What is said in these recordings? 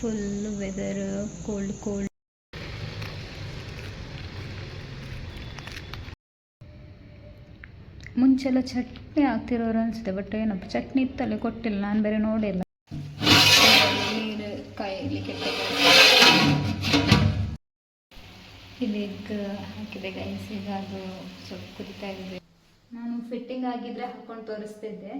Full weather cold cold ಮುಂಚೆಲ್ಲ ಚಟ್ನಿ ಹಾಕ್ತಿರೋರು ಅನಿಸುತ್ತೆ ಬಟ್ ಏನಪ್ಪ ಚಟ್ನಿ ಇತ್ತಲ್ಲಿ ಕೊಟ್ಟಿಲ್ಲ ನಾನು ಬೇರೆ ನೋಡಿಲ್ಲ. ನೀರು ಇಲ್ಲಿ ಎಗ್ ಹಾಕಿದೆ ಗೈಸ್ ಈಗ ಅದು ಸ್ವಲ್ಪ ಕುದಿತಾ ಇದೆ. ನಾನು ಫಿಟ್ಟಿಂಗ್ ಆಗಿದ್ರೆ ಹಾಕೊಂಡು ತೋರಿಸ್ತಿದ್ದೆ.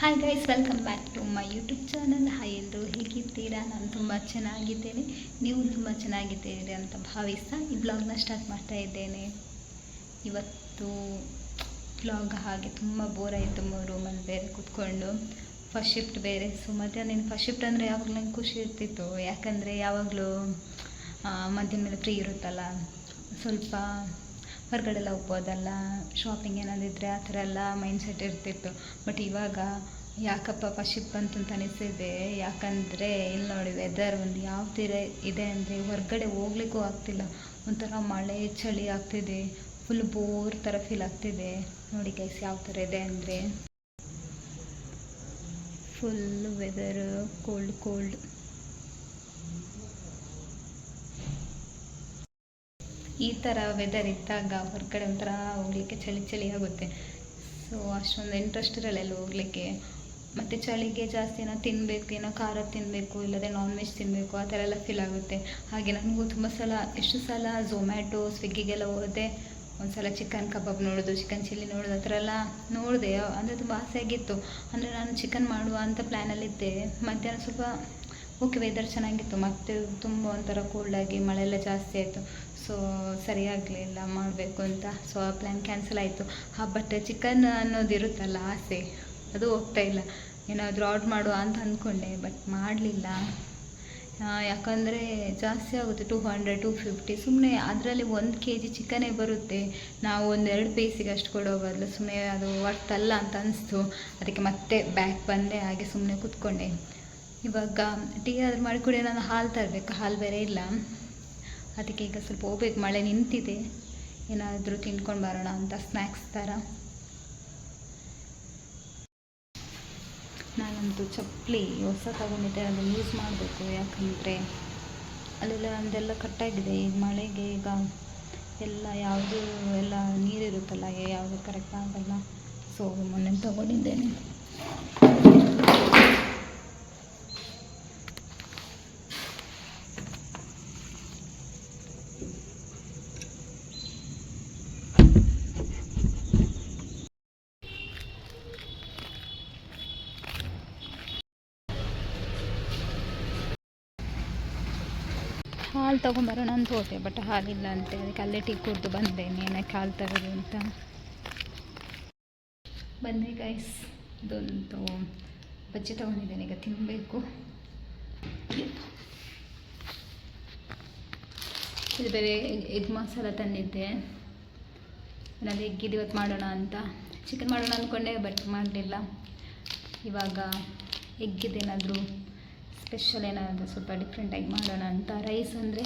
Hi guys welcome back to my YouTube channel hi ಎಲ್ಲರೂ ಹೇಗಿದ್ದೀರಾ? ನಾನು ತುಂಬ ಚೆನ್ನಾಗಿದ್ದೇನೆ. ನೀವು ತುಂಬ ಚೆನ್ನಾಗಿದ್ದೀರಿ ಅಂತ ಭಾವಿಸ್ತಾ ಈ ಬ್ಲಾಗ್ನ ಸ್ಟಾರ್ಟ್ ಮಾಡ್ತಾ ಇದ್ದೇನೆ. ಇವತ್ತು ಬ್ಲಾಗ್ ಹಾಗೆ ತುಂಬ ಬೋರ್ ಆಯಿತು ರೂಮಲ್ಲಿ ಬೇರೆ ಕೂತ್ಕೊಂಡು. ಫಸ್ಟ್ ಶಿಫ್ಟ್ ಬೇರೆ ಸೊ ಮಧ್ಯಾಹ್ನ ಫಸ್ಟ್ ಶಿಫ್ಟ್ ಅಂದರೆ ಯಾವಾಗಲೂ ನಂಗೆ ಖುಷಿ ಇರ್ತಿತ್ತು. ಯಾಕಂದರೆ ಯಾವಾಗಲೂ ಮಧ್ಯಾಹ್ನ ಮೇಲೆ ಫ್ರೀ ಇರುತ್ತಲ್ಲ. ಸ್ವಲ್ಪ ಹೊರಗಡೆ ಎಲ್ಲ ಹೋಗ್ಬೋದಲ್ಲ ಶಾಪಿಂಗ್ ಏನಾದಿದ್ರೆ ಆ ಥರ ಎಲ್ಲ ಮೈಂಡ್ ಸೆಟ್ ಇರ್ತಿತ್ತು. ಬಟ್ ಇವಾಗ ಯಾಕಪ್ಪ ಫಸ್ಟ್ ಬಂತು ಅಂತ ಅನಿಸಿದೆ? ಯಾಕಂದರೆ ಇಲ್ಲಿ ನೋಡಿ ವೆದರ್ ಒಂದು ಯಾವ ಥರ ಇದೆ ಅಂದರೆ ಹೊರಗಡೆ ಹೋಗ್ಲಿಕ್ಕೂ ಆಗ್ತಿಲ್ಲ. ಒಂಥರ ಮಳೆ, ಚಳಿ ಆಗ್ತಿದೆ. ಫುಲ್ ಬೋರ್ ಥರ ಫೀಲ್ ಆಗ್ತಿದೆ. ನೋಡಿ ಗೈಸ್ ಯಾವ ಥರ ಇದೆ ಅಂದರೆ. ಫುಲ್ ವೆದರ್ ಕೋಲ್ಡ್ ಕೋಲ್ಡ್ ಈ ಥರ ವೆದರ್ ಇದ್ದಾಗ ಹೊರಗಡೆ ಒಂಥರ ಹೋಗ್ಲಿಕ್ಕೆ ಚಳಿ ಚಳಿ ಆಗುತ್ತೆ. ಸೊ ಅಷ್ಟೊಂದು ಇಂಟ್ರೆಸ್ಟ್ ಇರಲ್ಲ ಎಲ್ಲ ಹೋಗ್ಲಿಕ್ಕೆ. ಮತ್ತು ಚಳಿಗೆ ಜಾಸ್ತಿ ಏನೋ ತಿನ್ನಬೇಕು ಏನೋ ಖಾರ ತಿನ್ನಬೇಕು ಇಲ್ಲದೆ ನಾನ್ ವೆಜ್ ತಿನ್ನಬೇಕು ಆ ಥರ ಎಲ್ಲ ಫೀಲ್ ಆಗುತ್ತೆ. ಹಾಗೆ ನನಗೂ ತುಂಬ ಸಲ, ಎಷ್ಟು ಸಲ ಝೊಮ್ಯಾಟೊ ಸ್ವಿಗ್ಗಿಗೆಲ್ಲ ಹೋದೆ. ಒಂದು ಸಲ ಚಿಕನ್ ಕಬಾಬ್ ನೋಡೋದು ಚಿಕನ್ ಚಿಲ್ಲಿ ನೋಡೋದು, ಆ ಥರ ಎಲ್ಲ ನೋಡಿದೆ. ಅಂದರೆ ತುಂಬ ಆಸೆ ಆಗಿತ್ತು. ಅಂದರೆ ನಾನು ಚಿಕನ್ ಮಾಡುವ ಅಂತ ಪ್ಲ್ಯಾನಲ್ಲಿದ್ದೆ ಮಧ್ಯಾಹ್ನ ಸ್ವಲ್ಪ ಓಕೆ ವೆದರ್ ಚೆನ್ನಾಗಿತ್ತು. ಮತ್ತು ತುಂಬ ಒಂಥರ ಮಳೆ ಎಲ್ಲ ಜಾಸ್ತಿ ಆಯಿತು. ಸೊ ಸರಿಯಾಗಲಿಲ್ಲ ಮಾಡಬೇಕು ಅಂತ. ಸೊ ಆ ಪ್ಲ್ಯಾನ್ ಕ್ಯಾನ್ಸಲ್ ಆಯಿತು. ಹಾಂ ಬಟ್ ಚಿಕನ್ ಅನ್ನೋದು ಇರುತ್ತಲ್ಲ ಆಸೆ. ಅದು ಹೋಗ್ತಾ ಇಲ್ಲ. ಏನಾದರೂ ಆರ್ಡ್ರ್ ಮಾಡುವ ಅಂತ ಅಂದ್ಕೊಂಡೆ ಬಟ್ ಮಾಡಲಿಲ್ಲ. ಯಾಕಂದರೆ ಜಾಸ್ತಿ ಆಗುತ್ತೆ. ಟೂ ಹಂಡ್ರೆಡ್ ಟು ಫಿಫ್ಟಿ ಸುಮ್ಮನೆ ಅದರಲ್ಲಿ ಒಂದು ಕೆ ಜಿ ಚಿಕನೇ ಬರುತ್ತೆ. ನಾವು ಒಂದೆರಡು ಪೀಸಿಗೆ ಅಷ್ಟು ಕೊಡೋ ಬದಲು ಸುಮ್ಮನೆ ಅದು ಅಲ್ಲ ಅಂತ ಅನಿಸ್ತು. ಅದಕ್ಕೆ ಮತ್ತೆ ಬ್ಯಾಕ್ ಬಂದೆ, ಹಾಗೆ ಸುಮ್ಮನೆ ಕೂತ್ಕೊಂಡೆ. ಇವಾಗ ಟೀ ಆದರೂ ಮಾಡಿಕೊಡಿ ನಾನು ಹಾಲು ತರಬೇಕು. ಹಾಲು ಬೇರೆ ಇಲ್ಲ. ಅದಕ್ಕೆ ಈಗ ಸ್ವಲ್ಪ ಹೋಗ್ಬೇಕು. ಮಳೆ ನಿಂತಿದೆ. ಏನಾದರೂ ತಿನ್ಕೊಂಡು ಬರೋಣ ಅಂತ ಸ್ನ್ಯಾಕ್ಸ್ ಥರ ನಾನಂತೂ ಚಪ್ಪಲಿ ಹೊಸ ತಗೊಂಡಿದ್ದೆ. ಅದನ್ನು ಯೂಸ್ ಮಾಡಬೇಕು ಯಾಕಂದರೆ ಅಲ್ಲೆಲ್ಲ ನಮ್ಮದೆಲ್ಲ ಕಟ್ಟಾಗಿದೆ. ಈಗ ಮಳೆಗೆ ಈಗ ಎಲ್ಲ ಯಾವುದು ಎಲ್ಲ ನೀರಿರುತ್ತಲ್ಲ, ಯಾವುದು ಕರೆಕ್ಟ್ ಆಗಲ್ಲ. ಸೊ ಮೊನ್ನೆ ತಗೊಂಡಿದ್ದೇನೆ. ಹಾಲು ತೊಗೊಂಬರೋಣ ಅಂತ ಹೋದೆ ಬಟ್ ಹಾಲಿಲ್ಲ ಅಂತೆ ಅದಕ್ಕೆ ಅಲ್ಲೇ ಟೀ ಕುಡಿದು ಬಂದೆ ಏನಕ್ಕೆ ಹಾಲು ತರೋದು ಅಂತ. ಬಂದೆ ಗೈಸ್ ಇದೊಂದು ಬಜ್ಜಿ ತೊಗೊಂಡಿದ್ದೇನೆ, ಈಗ ತಿನ್ನಬೇಕು ಇದು ಬೇರೆ ಎಗ್ ಮಸಾಲ ತಂದಿದ್ದೆ. ನಾನು ಎಗ್ಗಿದ್ದು ಇವತ್ತು ಮಾಡೋಣ ಅಂತ. ಚಿಕನ್ ಮಾಡೋಣ ಅಂದ್ಕೊಂಡೆ ಬಟ್ ಮಾಡಲಿಲ್ಲ. ಇವಾಗ ಎಗ್ಗಿದ್ದೇನಾದರೂ ಸ್ಪೆಷಲ್ ಏನಾದರೂ ಸ್ವಲ್ಪ ಡಿಫ್ರೆಂಟಾಗಿ ಮಾಡೋಣ ಅಂತ. ರೈಸ್ ಅಂದರೆ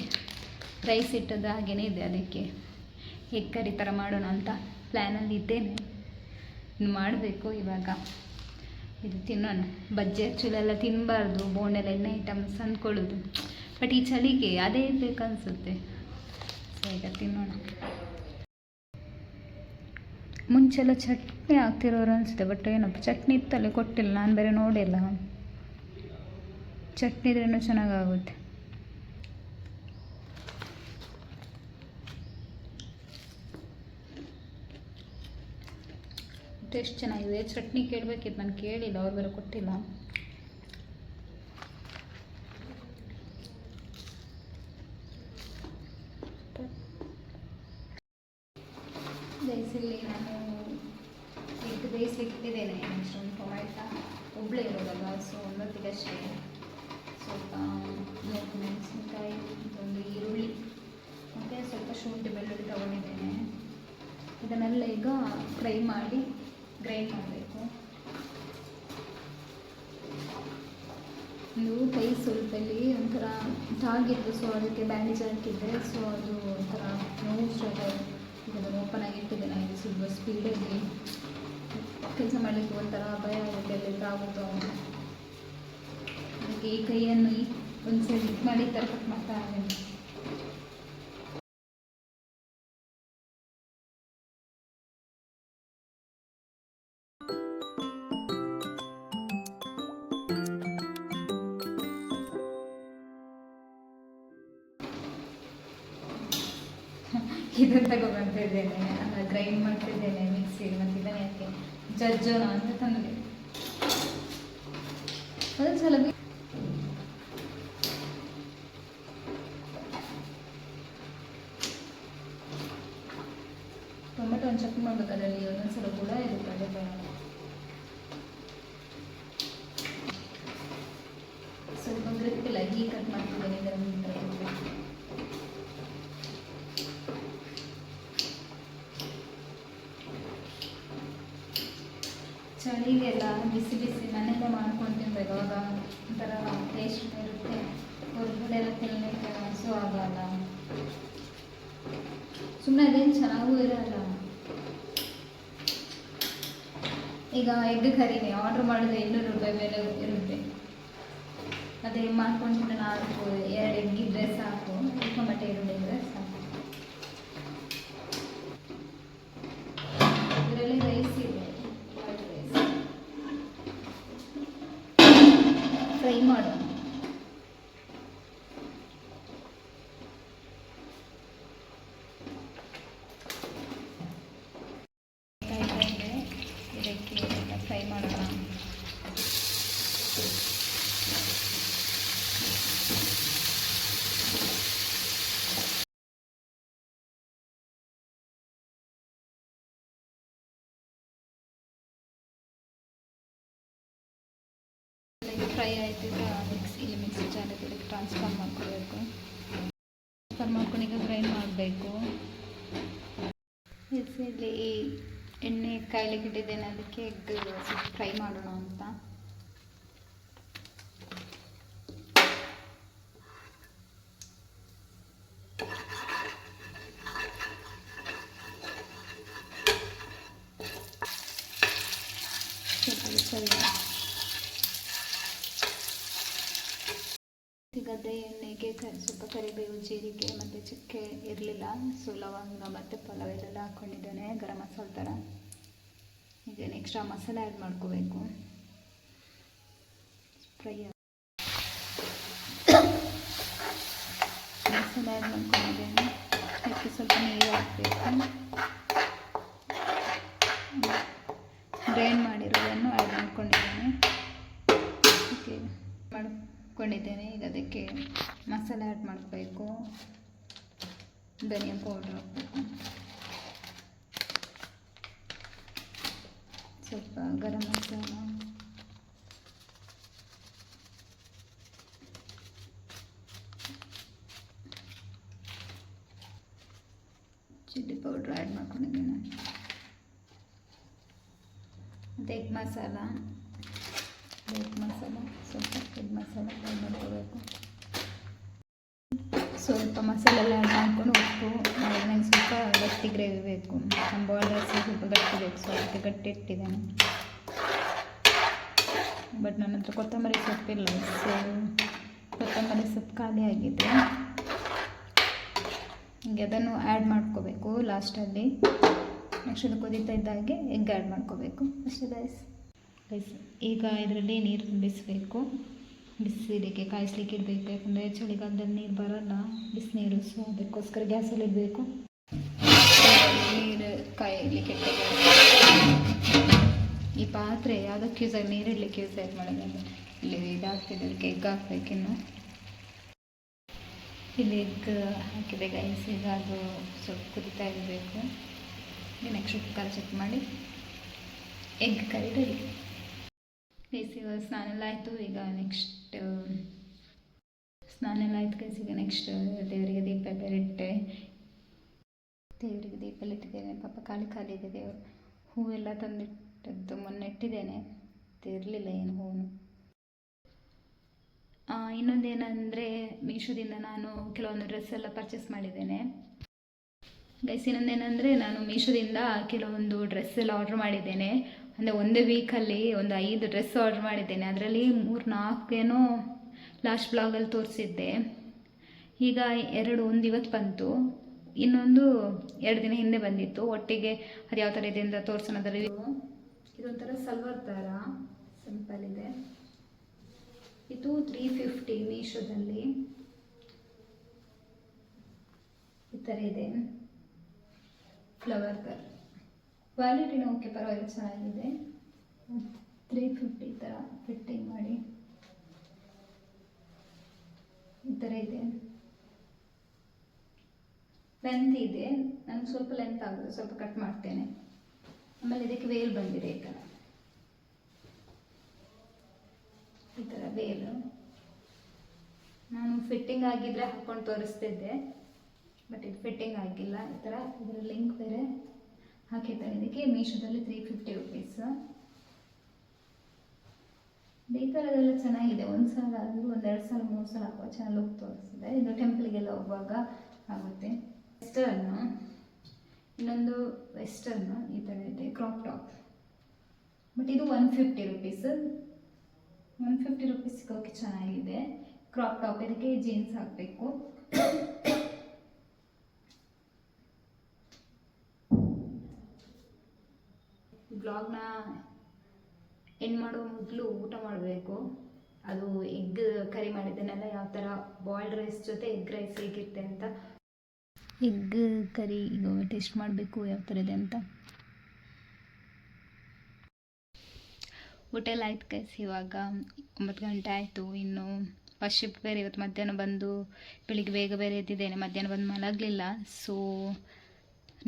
ರೈಸ್ ಇಟ್ಟದ್ದು ಹಾಗೇ ಇದೆ ಅದಕ್ಕೆ. ಎಗ್ ಕರಿ ಥರ ಮಾಡೋಣ ಅಂತ ಪ್ಲ್ಯಾನಲ್ಲಿ ಇದ್ದೇನೆ. ಇನ್ನು ಮಾಡಬೇಕು ಇವಾಗ. ಇದು ತಿನ್ನೋಣ. ಬಜ್ಜಿ ಆ್ಯಕ್ಚುಲಿ ಎಲ್ಲ ತಿನ್ನಬಾರ್ದು ಬೋಂಡೆಲ್ಲ ಎಣ್ಣೆ ಐಟಮ್ಸ್ ಅಂದ್ಕೊಳ್ಳೋದು. ಬಟ್ ಈ ಚಳಿಗೆ ಅದೇ ಬೇಕನ್ಸುತ್ತೆ. ಸೊ ಈಗ ತಿನ್ನೋಣ. ಮುಂಚೆಲ್ಲ ಚಟ್ನಿ ಹಾಕ್ತಿರೋರು ಅನಿಸುತ್ತೆ ಬಟ್ ಏನಪ್ಪ, ಚಟ್ನಿ ಇತ್ತಲ್ಲಿ, ಕೊಟ್ಟಿಲ್ಲ. ನಾನು ಬೇರೆ ನೋಡಿಲ್ಲ. ಚಟ್ನಿ ಇದ್ರೂ ಚೆನ್ನಾಗಾಗುತ್ತೆ? ಟೇಸ್ಟ್ ಚೆನ್ನಾಗಿದೆ. ಚಟ್ನಿ ಕೇಳಬೇಕಿತ್ತು ನಾನು ಕೇಳಿಲ್ಲ ಅವ್ರು ಬೇರೆ ಕೊಟ್ಟಿಲ್ಲ. ಬೇಯಿಸಿಲ್ಲಿ ನಾನು ಇಟ್ಟು ಬೇಯಿಸ್ಲಿಕ್ಕೆ ಇಟ್ಟಿದ್ದೇನೆ ಇಷ್ಟೊಂದು ಟೊಮ್ಯಾಟ ಒಬ್ಬಳೇ ಇರೋದಲ್ಲ ಸೊ ಒಂದೊತ್ತಿಗೆ ಅಷ್ಟೇ ಸ್ವಲ್ಪ ಮೆಣಸಿನಕಾಯಿ, ಒಂದು ಈರುಳ್ಳಿ, ಮತ್ತು ಸ್ವಲ್ಪ ಶುಂಠಿ ಬೆಳ್ಳುಳ್ಳಿ ತೊಗೊಂಡಿದ್ದೇನೆ. ಇದನ್ನೆಲ್ಲ ಈಗ ಫ್ರೈ ಮಾಡಿ ಗ್ರೈಂಡ್ ಮಾಡಬೇಕು. ಇದು ಕೈ ಸ್ವಲ್ಪಲ್ಲಿ ಒಂಥರ ತಾಗಿದ್ದು ಸೊ ಅದಕ್ಕೆ ಬ್ಯಾಂಡೇಜ್ ಹಾಕಿದ್ದೆ. ಸೊ ಅದು ಒಂಥರ ನೋವು ಸ್ಟಾರ್ಟ್ ಆಯಿತು. ಈಗ ಅದನ್ನು ಓಪನ್ ಆಗಿಟ್ಟಿದೆ ನಾನು ಇದು ಸ್ವಲ್ಪ ಸ್ಪೀಡಲ್ಲಿ ಕೆಲಸ ಮಾಡಲಿಕ್ಕೆ ಒಂಥರ ಭಯ ಆಗುತ್ತೆ ಎಲ್ಲಿ ಅದಕ್ಕೆ ಈ ಕೈಯನ್ನು ಒಂದ್ಸರಿ ಒಂದು ಇದು ಮಾಡಿ ಥರ ಮಾಡ್ತಾ ಇದ್ದೀನಿ. ಇದನ್ನು ತಗೊಬರ್ತಿದ್ದೇನೆ ಗ್ರೈಂಡ್ ಮಾಡ್ತಿದ್ದೇನೆ ಮಿಕ್ಸಿಗೆ ಮತ್ತು ಯಾಕೆ ಜಜ್ಜೋಣ ಅಂತ ತಂದೆ. ಅದೊಂದು ಸಲ ಬಿ- ಟೊಮೆಟೊ ಒಂದು ಚಟ್ನಿ ಮಾಡ್ಬೇಕು ಅದರಲ್ಲಿ ಒಂದೊಂದ್ಸಲ ಕೂಡ ಇರುತ್ತೆ ಅದೇ ಬೇಡ ಸ್ವಲ್ಪ ಗ್ರಿಪ್ ಇಲ್ಲ ಹೀಗೆ ಕಟ್ ಮಾಡ್ತಿದ್ದೇನೆ ಇದರ ಮುಂದೆ ಚಳಿಗೆಲ್ಲ ಬಿಸಿ ಬಿಸಿ ಮನೆಯಲ್ಲೇ ಮಾಡ್ಕೊಂಡು ತಿನ್ಬೇಕು ಅವಾಗ ಒಂಥರ ಟೇಸ್ಟ್ ಇರುತ್ತೆ. ಹೊರಗಡೆ ಎಲ್ಲ ತಿನ್ನಲಿಕ್ಕೆ ಮನಸ್ಸು ಆಗಲ್ಲ. ಸುಮ್ಮನೆ ಅದೇನು ಚೆನ್ನಾಗೂ ಇರಲ್ಲ. ಈಗ ಎಗ್ ಕರಿನೇ ಆರ್ಡ್ರ್ ಮಾಡಿದ್ರೆ ಇನ್ನೂರು ರೂಪಾಯಿ ಮೇಲೆ ಇರುತ್ತೆ. ಅದೇ ಮಾಡ್ಕೊಂಡು ನಾಲ್ಕು, ಎರಡು ಎಗ್ ಇದ್ರೆ ಸಾಕು. ಟೊಮೆಟೊ ಎರಡು ಇದ್ರೆ ಸಾಕು. ಫ್ರೈ ಆಯಿತು ಈಗ ಮಿಕ್ಸ್ ಇಲ್ಲಿ ಮಿಕ್ಸಿ ಇದಕ್ಕೆ ಟ್ರಾನ್ಸ್ಫರ್ ಮಾಡ್ಕೋಬೇಕು. ಟ್ರಾನ್ಸ್ಫರ್ ಮಾಡ್ಕೊಂಡು ಈಗ ಗ್ರೈಂಡ್ ಮಾಡಬೇಕು. ಇಲ್ಲಿ ಎಣ್ಣೆ ಕಾಯ್ಲಿಕ್ಕೆ ಇಟ್ಟಿದ್ದೇನೆ ಅದಕ್ಕೆ ಎಗ್ ಫ್ರೈ ಮಾಡೋಣ ಅಂತ. ಸರಿ ಈಗ ಅದೇ ಎಣ್ಣೆಗೆ ಸ್ವಲ್ಪ ಕರಿಬೇವು ಜೀರಿಗೆ ಮತ್ತು ಚಕ್ಕೆ ಇರಲಿಲ್ಲ. ಸೊ ಲವಂಗ ಮತ್ತು ಪಲಾವ್ ಎಲ್ಲ ಹಾಕ್ಕೊಂಡಿದ್ದೇನೆ ಗರಂ ಮಸಾಲ ಥರ. ಈಗ ನೆಕ್ಸ್ಟ್ರಾ ಆ ಮಸಾಲೆ ಆ್ಯಡ್ ಮಾಡ್ಕೋಬೇಕು. ಫ್ರೈ ಮಸಾಲೆ ಆ್ಯಡ್ ಮಾಡ್ಕೊಂಡಿದ್ದೇನೆ. ಅದಕ್ಕೆ ಸ್ವಲ್ಪ ನೀರು ಹಾಕಬೇಕು. ಗ್ರೈಂಡ್ ಮಾಡಿರೋದನ್ನು ಆ್ಯಡ್ ಮಾಡ್ಕೊಂಡಿದ್ದೇನೆ. ಈಗ ಅದಕ್ಕೆ ಮಸಾಲೆ ಆ್ಯಡ್ ಮಾಡಬೇಕು. ಧನಿಯಾ ಪೌಡ್ರ್ ಹಾಕಬೇಕು. ಸ್ವಲ್ಪ garam masala chilli powder add ಮಾಡ್ಕೊಂಡಿದ್ದೇನೆ ಮತ್ತು ಎಗ್ ಮಸಾಲ ಎಗ್ ಮಸಾಲ ಸ್ವಲ್ಪ ಎಗ್ ಮಸಾಲ ಆ್ಯಡ್ ಮಾಡ್ಕೋಬೇಕು ಸ್ವಲ್ಪ ಮಸಾಲೆ ಎಲ್ಲ ಆ್ಯಡ್ ಮಾಡ್ಕೊಂಡು ಉಪ್ಪು ನನಗೆ ಸ್ವಲ್ಪ ಗಟ್ಟಿ ಗ್ರೇವಿ ಬೇಕು. ನಮ್ಮ ಬಾಯ್ಲ್ ರೈಸ್ ಸ್ವಲ್ಪ ಗಟ್ಟಿ ಬೇಕು ಸೊ ಅದಕ್ಕೆ ಗಟ್ಟಿ ಇಟ್ಟಿದ್ದೇನೆ. ಬಟ್ ನನ್ನ ಹತ್ರ ಕೊತ್ತಂಬರಿ ಸೊಪ್ಪಿಲ್ಲ ಸೊ ಕೊತ್ತಂಬರಿ ಸೊಪ್ಪು ಖಾಲಿ ಆಗಿದೆ. ಹೀಗೆ ಅದನ್ನು ಆ್ಯಡ್ ಮಾಡ್ಕೋಬೇಕು ಲಾಸ್ಟಲ್ಲಿ ನೆಕ್ಸ್ಟ್ ಅದು ಕುದೀತಾ ಇದ್ದಾಗೆ ಎಗ್ ಆ್ಯಡ್ ಮಾಡ್ಕೋಬೇಕು. ಅಷ್ಟೇ ಗೈಸ್ ಗೈಸ್ ಈಗ ಇದರಲ್ಲಿ ನೀರು ತುಂಬಿಸಬೇಕು. ಬಿಸಿಲಿಗೆ ಕಾಯಿಸ್ಲಿಕ್ಕೆ ಇಡಬೇಕು, ಯಾಕಂದರೆ ಚಳಿಗಾಲದಲ್ಲಿ ನೀರು ಬರಲ್ಲ, ಬಿಸಿನೀರು ಸೊ ಅದಕ್ಕೋಸ್ಕರ ಗ್ಯಾಸಲ್ಲಿ ಇಡಬೇಕು. ನೀರು ಕಾಯಲಿಕ್ಕೆ ಈ ಪಾತ್ರೆ ಯಾವುದಕ್ಕೆ ಯೂಸ್ ಆಗಿ ನೀರಿಡಲಿಕ್ಕೆ ಯೂಸ್ ಆಗಿ ಮಾಡೋದು ಇಲ್ಲಿ ಇದಾಗ್ತಿದೆ ಅದಕ್ಕೆ ಎಗ್ ಹಾಕ್ಬೇಕಿನ್ನು ಇಲ್ಲಿ ಎಗ್ ಹಾಕಿದೆ ಗೈಸ್ ಈಗ ಅದು ಸ್ವಲ್ಪ ಕುದಿತಾ ಇರಬೇಕು. ನೆಕ್ಸ್ಟ್ ಕುಕ್ಕರ್ ಚೆಕ್ ಮಾಡಿ. ಎಗ್ ಕರಿ ಇವಾಗ ಸ್ನಾನ ಎಲ್ಲ ಆಯಿತು. ಈಗ ನೆಕ್ಸ್ಟ್ ಸ್ನಾನ ಎಲ್ಲ ಆಯ್ತು ಗೈಸ್ ಈಗ ನೆಕ್ಸ್ಟ್ ದೇವರಿಗೆ ದೀಪ ಬೇರೆ ಇಟ್ಟೆ ದೇವರಿಗೆ ದೀಪ ಎಲ್ಲ ಇಟ್ಟಿದ್ದೇನೆ. ಪಾಪ ಖಾಲಿ ಖಾಲಿ ಇದೆ ದೇವರು. ಹೂವೆಲ್ಲ ತಂದಿಟ್ಟದ್ದು ಮೊನ್ನೆ ಇಟ್ಟಿದ್ದೇನೆ. ಇರಲಿಲ್ಲ ಏನು ಹೂವು ಇನ್ನೊಂದೇನಂದರೆ ಮೀಶೋದಿಂದ ನಾನು ಕೆಲವೊಂದು ಡ್ರೆಸ್ ಎಲ್ಲ ಪರ್ಚೇಸ್ ಮಾಡಿದ್ದೇನೆ. ಗೈಸ್ ಇನ್ನೊಂದೇನೆಂದರೆ ನಾನು ಮೀಶೋದಿಂದ ಕೆಲವೊಂದು ಡ್ರೆಸ್ ಎಲ್ಲ ಆರ್ಡ್ರ್ ಮಾಡಿದ್ದೇನೆ. ಅಂದರೆ ಒಂದೇ ವೀಕಲ್ಲಿ ಒಂದು ಐದು ಡ್ರೆಸ್ ಆರ್ಡ್ರ್ ಮಾಡಿದ್ದೇನೆ. ಅದರಲ್ಲಿ ಮೂರು ನಾಲ್ಕೇನೋ ಲಾಸ್ಟ್ ಬ್ಲಾಗಲ್ಲಿ ತೋರಿಸಿದ್ದೆ. ಈಗ ಎರಡು, ಒಂದು ಇವತ್ತು ಬಂತು. ಇನ್ನೊಂದು ಎರಡು ದಿನ ಹಿಂದೆ ಬಂದಿತ್ತು. ಒಟ್ಟಿಗೆ ಅದು ಯಾವ ಥರ ಇದೆ ಅಂತ ತೋರಿಸೋಣ ಅದರ ಇದೊಂಥರ ಸಲ್ವಾರ್ ಥರ ಸಿಂಪಲ್ ಇದೆ. ಇದು ತ್ರೀ ಫಿಫ್ಟಿ ಮೀಶೋದಲ್ಲಿ. ಈ ಥರ ಇದೆ. ಫ್ಲವರ್ ಥರ ಕ್ವಾಲಿಟಿನೂ ಓಕೆ ಪರವಾಗಿಲ್ಲ, ಚೆನ್ನಾಗಿದೆ. ತ್ರೀ ಫಿಫ್ಟಿ ಥರ ಫಿಟ್ಟಿಂಗ್ ಮಾಡಿ. ಈ ಥರ ಇದೆ. ಲೆಂತ್ ಇದೆ. ನನಗೆ ಸ್ವಲ್ಪ ಲೆಂತ್ ಆಗುತ್ತೆ ಸ್ವಲ್ಪ ಕಟ್ ಮಾಡ್ತೇನೆ. ಆಮೇಲೆ ಇದಕ್ಕೆ ವೇಲ್ ಬಂದಿದೆ ಈ ಥರ ಈ ಥರ ವೇಲ್ ನಾನು ಫಿಟ್ಟಿಂಗ್ ಆಗಿದ್ರೆ ಹಾಕೊಂಡು ತೋರಿಸ್ತಿದ್ದೆ ಬಟ್ ಇದು ಫಿಟ್ಟಿಂಗ್ ಆಗಿಲ್ಲ. ಈ ಥರ ಇದರ ಲಿಂಕ್ ಬೇರೆ. ಹಾಕಿದ್ದಾರೆ ಇದಕ್ಕೆ ಮೀಶೋದಲ್ಲಿ ತ್ರೀ ಫಿಫ್ಟಿ ರುಪೀಸ್ ಈ ಥರದೆಲ್ಲ ಚೆನ್ನಾಗಿದೆ. ಒಂದು ಸಲ ಆದರೂ ಒಂದೆರಡು ಸಲ ಮೂರು ಸಲ ಹಾಕುವ ಚೆನ್ನಾಗಿ ಲುಕ್ ತೋರಿಸಿದೆ. ಇದು ಟೆಂಪಲ್ಗೆಲ್ಲ ಹೋಗುವಾಗ ಆಗುತ್ತೆ. ವೆಸ್ಟರ್ನು ಇನ್ನೊಂದು ವೆಸ್ಟರ್ನು ಈ ಥರ ಇದೆ ಕ್ರಾಪ್ ಟಾಪ್ ಬಟ್ ಇದು one fifty rupees one fifty rupees ಚೆನ್ನಾಗಿದೆ. ಕ್ರಾಪ್ ಟಾಪ್ ಇದಕ್ಕೆ ಜೀನ್ಸ್ ಹಾಕಬೇಕು. ಬ್ಲಾಗ್ನ ಎಂಡ್ ಮಾಡೋ ಮೊದಲು ಊಟ ಮಾಡಬೇಕು. ಅದು ಎಗ್ ಕರಿ ಮಾಡಿದ್ದೇನೆಲ್ಲ ಯಾವ ಥರ ಬಾಯ್ಲ್ಡ್ ರೈಸ್ ಜೊತೆ ಎಗ್ ರೈಸ್ ಹೇಗಿರುತ್ತೆ ಅಂತ. ಎಗ್ ಕರಿ ಟೇಸ್ಟ್ ಮಾಡಬೇಕು ಯಾವ ಥರ ಇದೆ ಅಂತ. ಊಟ ಎಲ್ಲ ಆಯ್ತು ಕೈಸ್ ಇವಾಗ ಒಂಬತ್ತು ಗಂಟೆ ಆಯಿತು. ಇನ್ನು ಫಸ್ಟ್ ಶಿಫ್ಟ್ ಬೇರೆ ಇವತ್ತು ಮಧ್ಯಾಹ್ನ ಬಂದು ಬೆಳಿಗ್ಗೆ ಬೇಗ ಬೇರೆ ಎದ್ದಿದ್ದೇನೆ. ಮಧ್ಯಾಹ್ನ ಬಂದು ಮಲಗಲಿಲ್ಲ. ಸೊ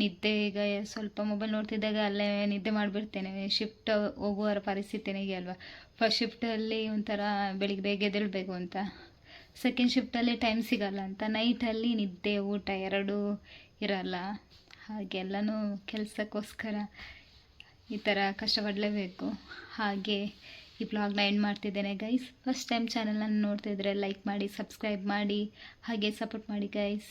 ನಿದ್ದೆ ಈಗ ಸ್ವಲ್ಪ ಮೊಬೈಲ್ ನೋಡ್ತಿದ್ದಾಗ ಅಲ್ಲೇ ನಿದ್ದೆ ಮಾಡಿಬಿಡ್ತೇನೆ. ಶಿಫ್ಟ್ ಹೋಗುವರ ಪರಿಸ್ಥಿತಿನೇ ಹೀಗೆ ಅಲ್ವಾ? ಫಸ್ಟ್ ಶಿಫ್ಟಲ್ಲಿ ಒಂಥರ ಬೆಳಿಗ್ಗೆ ಬೇಗ ಎದ್ದೇಳಬೇಕು ಅಂತ. ಸೆಕೆಂಡ್ ಶಿಫ್ಟಲ್ಲಿ ಟೈಮ್ ಸಿಗಲ್ಲ ಅಂತ. ನೈಟಲ್ಲಿ ನಿದ್ದೆ, ಊಟ ಎರಡೂ ಇರಲ್ಲ. ಹಾಗೆಲ್ಲನೂ ಕೆಲಸಕ್ಕೋಸ್ಕರ ಈ ಥರ ಕಷ್ಟಪಡಲೇಬೇಕು. ಹಾಗೆ ಈ ಬ್ಲಾಗ್ನ ಎಂಡ್ ಮಾಡ್ತಿದ್ದೇನೆ ಗೈಸ್ ಫಸ್ಟ್ ಟೈಮ್ ಚಾನಲನ್ನು ನೋಡ್ತಿದ್ರೆ ಲೈಕ್ ಮಾಡಿ ಸಬ್ಸ್ಕ್ರೈಬ್ ಮಾಡಿ, ಹಾಗೆ ಸಪೋರ್ಟ್ ಮಾಡಿ ಗೈಸ್